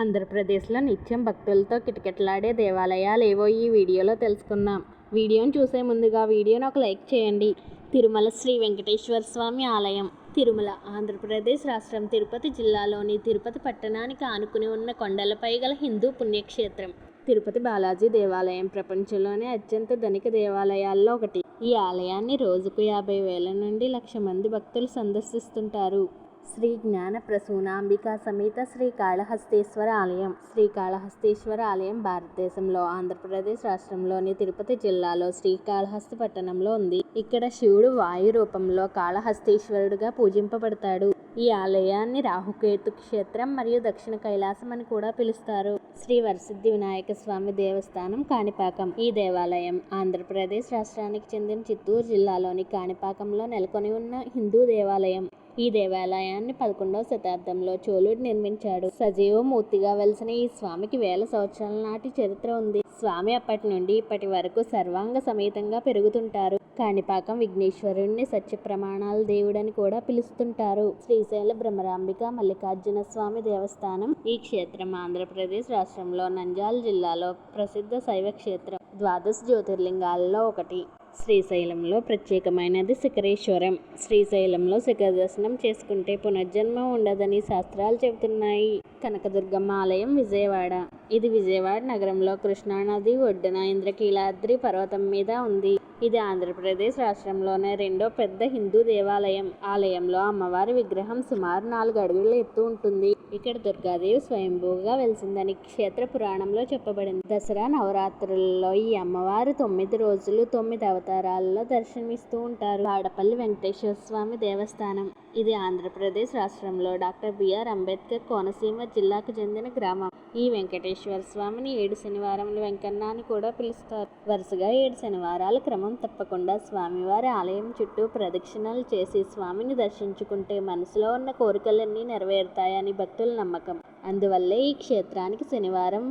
ఆంధ్రప్రదేశ్లో నిత్యం భక్తులతో కిటకిటలాడే దేవాలయాలు ఏవో ఈ వీడియోలో తెలుసుకుందాం. వీడియోను చూసే ముందుగా వీడియోను ఒక లైక్ చేయండి. తిరుమల శ్రీ వెంకటేశ్వర స్వామి ఆలయం. తిరుమల ఆంధ్రప్రదేశ్ రాష్ట్రం తిరుపతి జిల్లాలోని తిరుపతి పట్టణానికి ఆనుకుని ఉన్న కొండలపై గల హిందూ పుణ్యక్షేత్రం. తిరుపతి బాలాజీ దేవాలయం ప్రపంచంలోనే అత్యంత ధనిక దేవాలయాల్లో ఒకటి. ఈ ఆలయాన్ని రోజుకు యాభై వేల నుండి లక్ష మంది భక్తులు సందర్శిస్తుంటారు. శ్రీ జ్ఞాన ప్రసూనాంబికా సమేత శ్రీ కాళహస్తేశ్వర ఆలయం. శ్రీ కాళహస్తేశ్వర ఆలయం భారతదేశంలో ఆంధ్రప్రదేశ్ రాష్ట్రంలోని తిరుపతి జిల్లాలో శ్రీకాళహస్తి పట్టణంలో ఉంది. ఇక్కడ శివుడు వాయు రూపంలో కాళహస్తీశ్వరుడుగా పూజింపబడతాడు. ఈ ఆలయాన్ని రాహుకేతు క్షేత్రం మరియు దక్షిణ కైలాసం అని కూడా పిలుస్తారు. శ్రీ వరసిద్ధి వినాయక స్వామి దేవస్థానం కాణిపాకం. ఈ దేవాలయం ఆంధ్రప్రదేశ్ రాష్ట్రానికి చెందిన చిత్తూరు జిల్లాలోని కాణిపాకంలో నెలకొని ఉన్న హిందూ దేవాలయం. ఈ దేవాలయాన్ని పదకొండవ శతాబ్దంలో చోళుడు నిర్మించాడు. సజీవ మూర్తిగా వెలిసిన ఈ స్వామికి వేల సంవత్సరాల నాటి చరిత్ర ఉంది. స్వామి అప్పటి నుండి ఇప్పటి వరకు సర్వాంగ సమేతంగా పెరుగుతుంటారు. కాణిపాకం విఘ్నేశ్వరుణ్ణి సత్య ప్రమాణాల దేవుడని కూడా పిలుస్తుంటారు. శ్రీశైల బ్రహ్మరాంబిక మల్లికార్జున స్వామి దేవస్థానం ఈ క్షేత్రం ఆంధ్రప్రదేశ్ రాష్ట్రంలో నంజాల్ జిల్లాలో ప్రసిద్ధ శైవ క్షేత్రం. ద్వాదశ జ్యోతిర్లింగాలలో ఒకటి. శ్రీశైలంలో ప్రత్యేకమైనది శిఖరేశ్వరం. శ్రీశైలంలో శిఖర దర్శనం చేసుకుంటే పునర్జన్మ ఉండదని శాస్త్రాలు చెబుతున్నాయి. కనకదుర్గమ్మ ఆలయం విజయవాడ. ఇది విజయవాడ నగరంలో కృష్ణానది ఒడ్డున ఇంద్రకీలాద్రి పర్వతం మీద ఉంది. ఇది ఆంధ్రప్రదేశ్ రాష్ట్రంలోనే రెండో పెద్ద హిందూ దేవాలయం. ఆలయంలో అమ్మవారి విగ్రహం సుమారు నాలుగు అడుగుల ఎత్తు ఉంటుంది. ఇక్కడ దుర్గాదేవి స్వయంభూగా వెలిసిందని క్షేత్ర పురాణంలో చెప్పబడింది. దసరా నవరాత్రులలో ఈ అమ్మవారు తొమ్మిది రోజులు తొమ్మిది అవతారాలలో దర్శనమిస్తూ ఉంటారు. ఆడపల్లి వెంకటేశ్వర స్వామి దేవస్థానం. ఇది ఆంధ్రప్రదేశ్ రాష్ట్రంలో డాక్టర్ బిఆర్ అంబేద్కర్ కోనసీమ జిల్లాకు చెందిన గ్రామం. ఈ వెంకటేశ్వర స్వామిని ఏడు శనివారములు వెంకన్న అని కూడా పిలుస్తారు. వరుసగా ఏడు శనివారాల క్రమం తప్పకుండా స్వామివారి ఆలయం చుట్టూ ప్రదక్షిణలు చేసి స్వామిని దర్శించుకుంటే మనసులో ఉన్న కోరికలన్నీ నెరవేరుతాయని భక్తి భక్తుల నమ్మకం. అందువల్లే ఈ క్షేత్రానికి శనివారం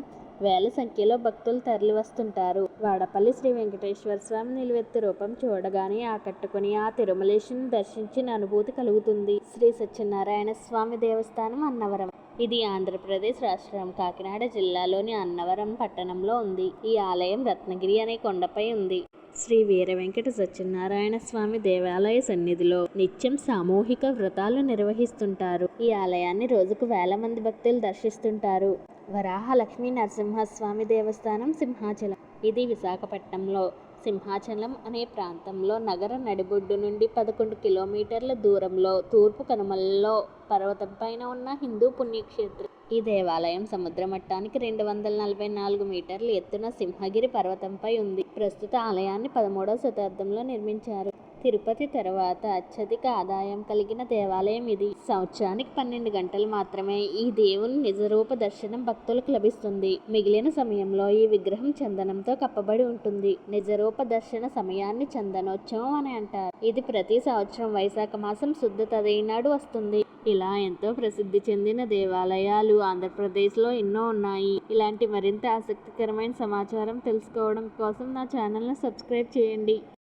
వేల సంఖ్యలో భక్తులు తరలి వస్తుంటారు వాడపల్లి శ్రీ వెంకటేశ్వర స్వామి నిలువెత్తు రూపం చూడగానే ఆకట్టుకుని ఆ తిరుమలేశుని దర్శించిన అనుభూతి కలుగుతుంది. శ్రీ సత్యనారాయణ స్వామి దేవస్థానం అన్నవరం. ఇది ఆంధ్రప్రదేశ్ రాష్ట్రం కాకినాడ జిల్లాలోని అన్నవరం పట్టణంలో ఉంది. ఈ ఆలయం రత్నగిరి అనే కొండపై ఉంది. శ్రీ వీర వెంకట సత్యనారాయణ స్వామి దేవాలయ సన్నిధిలో నిత్యం సామూహిక వ్రతాలు నిర్వహిస్తుంటారు. ఈ ఆలయాన్ని రోజుకు వేల మంది భక్తులు దర్శిస్తుంటారు. వరాహ లక్ష్మీ నరసింహస్వామి దేవస్థానం సింహాచలం. ఇది విశాఖపట్నంలో సింహాచలం అనే ప్రాంతంలో నగర నడిబొడ్డు నుండి పదకొండు కిలోమీటర్ల దూరంలో తూర్పు కనుమలలో పర్వతం పైన ఉన్న హిందూ పుణ్యక్షేత్రం. ఈ దేవాలయం సముద్ర మట్టానికి రెండు వందల నలభై నాలుగు మీటర్ల ఎత్తున సింహగిరి పర్వతంపై ఉంది. ప్రస్తుత ఆలయాన్ని పదమూడవ శతాబ్దంలో నిర్మించారు. తిరుపతి తర్వాత అత్యధిక ఆదాయం కలిగిన దేవాలయం ఇది. సంవత్సరానికి పన్నెండు గంటలు మాత్రమే ఈ దేవుని నిజరూప దర్శనం భక్తులకు లభిస్తుంది. మిగిలిన సమయంలో ఈ విగ్రహం చందనంతో కప్పబడి ఉంటుంది. నిజరూప దర్శన సమయాన్ని చందనోత్సవం అని అంటారు. ఇది ప్రతి సంవత్సరం వైశాఖ మాసం శుద్ధ తదైనాడు వస్తుంది. ఇలా ఎంతో ప్రసిద్ధి చెందిన దేవాలయాలు ఆంధ్రప్రదేశ్లో ఎన్నో ఉన్నాయి. ఇలాంటి మరింత ఆసక్తికరమైన సమాచారం తెలుసుకోవడం కోసం నా ఛానల్ను సబ్స్క్రైబ్ చేయండి.